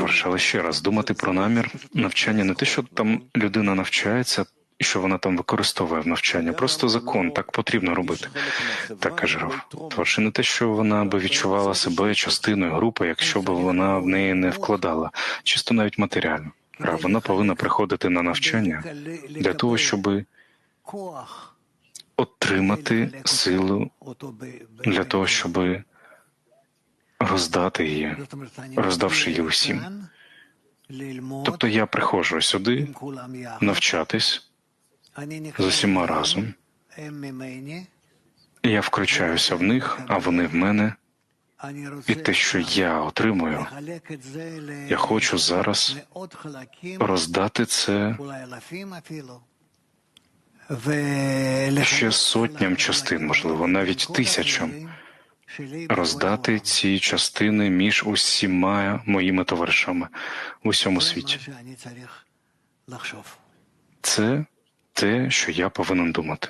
Тож, ще раз думати про намір навчання не те, що там людина навчається. І що вона там використовує в навчанні? Просто закон так потрібно робити. Так каже Раф. Тож не те, що вона би відчувала себе частиною групи, якщо б вона в неї не вкладала, чисто навіть матеріально. А вона повинна приходити на навчання для того, щоб отримати силу для того, щоб роздати її, роздавши її усім. Тобто я приходжу сюди навчатись з усіма разом. Я включаюся в них, а вони в мене. І те, що я отримую, я хочу зараз роздати це ще сотням частин, можливо, навіть тисячам, роздати ці частини між усіма моїми товаришами в усьому світі. Це те, що я повинен думати.